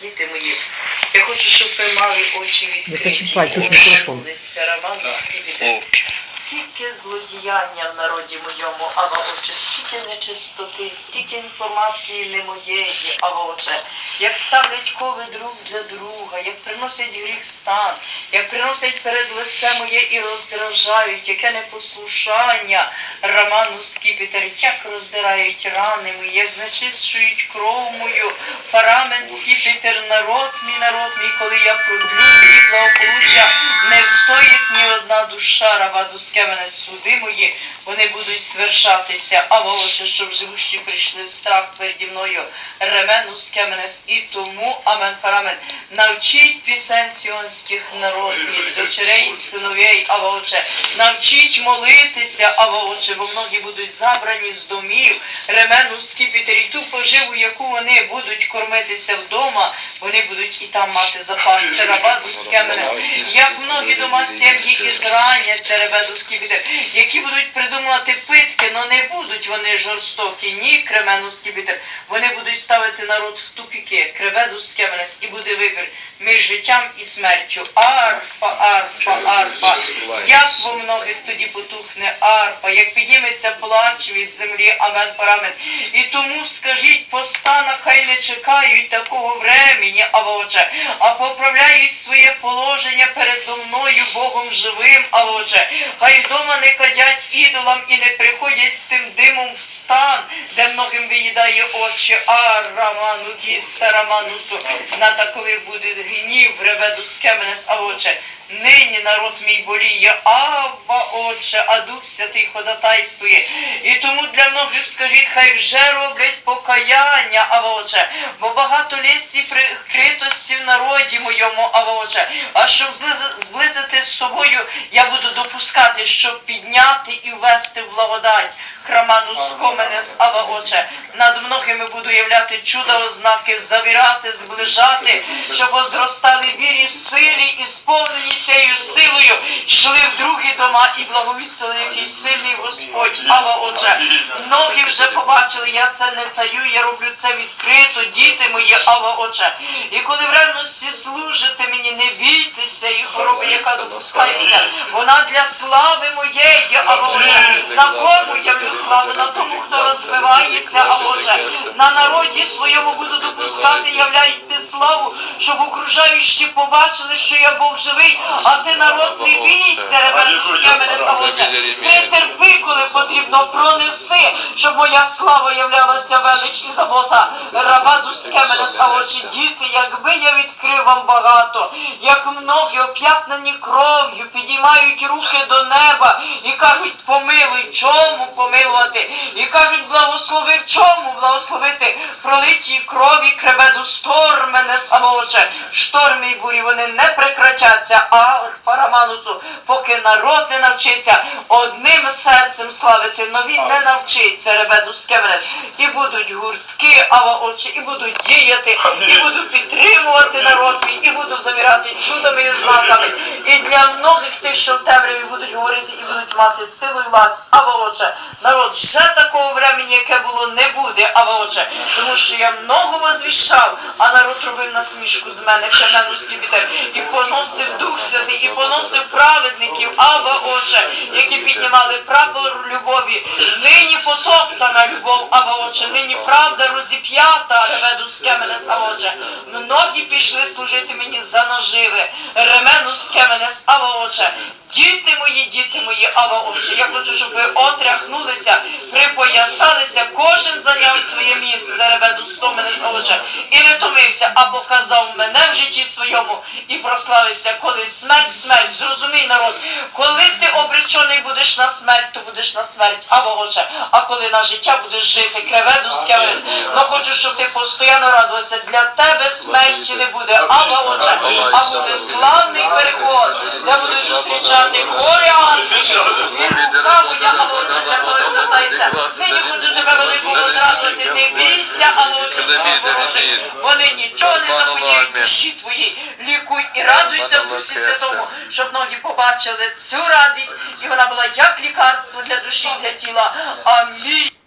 Діти мої, я хочу, щоб ви мали очі відкриті. тут і мікрофон. обернулися романівські біди. Скільки злодіяння в народі моєму, ава отче, скільки нечистоти, скільки інформації не моєї, ава отче, як ставлять кови друг для друга, як приносять гріх стан, як приносять перед лице моє і роздражають, яке непослушання, роману скіпітер, як роздирають рани мої, як зачищують кров мою, фарамен скіпітер, народ мій, народ мій, коли я продлю і благополуччя, не встоїть ні одна душа, раба дуске мене суди мої, вони будуть свершатися, а волоче, щоб живущі прийшли в страх переді мною, ремену скеменес, і тому, амен фарамен, навчіть пісень сіонських народів, дочерей, синовей, а волоче, навчіть молитися, а волоче, бо многі будуть забрані з домів, ремену скіпітері, ту поживу, яку вони будуть кормитися вдома, вони будуть і там мати запас, раба дускеменес, як многі дома сім'ї і зраняться, ребеду скібіде, які будуть придумувати питки, але не будуть вони жорстокі, ні, кремену скібіде, вони будуть ставити народ в тупіки, кребеду скеменес, і буде вибір між життям і смертю. Арфа, арфа, арфа. Як во многих тоді потухне арфа, як підніметься плач від землі, амен, парамен. І тому скажіть, постана, хай не чекають такого времені, а отже, а поправляють своє положення передо мною, Богом живим, а отже, хай вдома не кадять ідолам і не приходять з тим димом в стан, де многим виїдає очі, а раману гіста раманусу, Ната, коли буде гнів, реведу скеменес, а оче. нині народ мій боліє, Абба, Отче, а Дух Святий ходатайствує. І тому для многих скажіть, хай вже роблять покаяння, а Отче, бо багато лісі прикритості в народі моєму, а Отче, а щоб зблизити з собою, я буду допускати, щоб підняти і ввести в благодать. Краману скоменес, ава Отче, над многими буду являти чуда ознаки, завірати, зближати, щоб возростали вірі в силі і сповнені цією силою, йшли в другі дома і благовістили, який сильний Господь. Ава Отче, многі вже побачили, я це не таю, я роблю це відкрито, діти мої, ава Отче. І коли в ревності служите мені, не бійтеся і хвороби, яка допускається, вона для слави моєї, ава Отче, на кому явлю славу, на тому, хто розвивається, а Отче, на народі своєму буду допускати, являйте славу, щоб окружаючі побачили, що я Бог живий, а ти народ не бійся, ребенуське мене Отче. Претерпи, коли потрібно, пронеси, щоб моя слава являлася велич і забота. Рабадуське мене Отче, діти, якби я відкрив вам багато, як многі оп'ятнені кров'ю, підіймають руки до неба і кажуть, помилуй, чому помилувати? І кажуть, благослови в чому благословити пролиті крові кребеду сторми не самооче. Шторми і бурі вони не прекратяться, а фараманусу, поки народ не навчиться одним серцем славити, но він не навчиться ребеду скеменес. І будуть гуртки, ава очі, і будуть діяти, і буду підтримувати народ і буду завірати чудами і знаками. І для многих тих, що в темряві будуть говорити і будуть мати силу і власть, ава оче, народ вже такого времени, яке було, не буде, ава оче, тому що я много возвіщав, а народ робив насмішку з мене, кремену скібітер, і поносив Дух Святий, і поносив праведників, ава оче, які піднімали прапор любові. Нині потоптана любов, ава оче, нині правда розіп'ята, реведу скеменес, ава оче. Многі пішли служити мені за наживи, ремену скеменес, ава оче. Діти мої, діти мої, ава очі, я хочу, щоб ви отряхнулися, припоясалися, кожен зайняв своє місце, ребеду стомене солоче, і не томився, а показав мене в житті своєму і прославився, коли смерть, смерть, зрозумій народ, коли ти обречений будеш на смерть, то будеш на смерть, ава оче, а коли на життя будеш жити, креведу скевес, но хочу, щоб ти постійно радувався, для тебе смерті не буде, ава оче, а буде славний переход, де будуть зустрічати він рукаву, я авоче для того касається. Нині хочу тебе великому зрадувати, не бійся, авоче, слава Божий. Вони нічого не заподіють душі твої. Лікуй і радуйся в Дусі Святому, щоб многі побачили цю радість, і вона була як лікарство для душі для тіла. Амінь.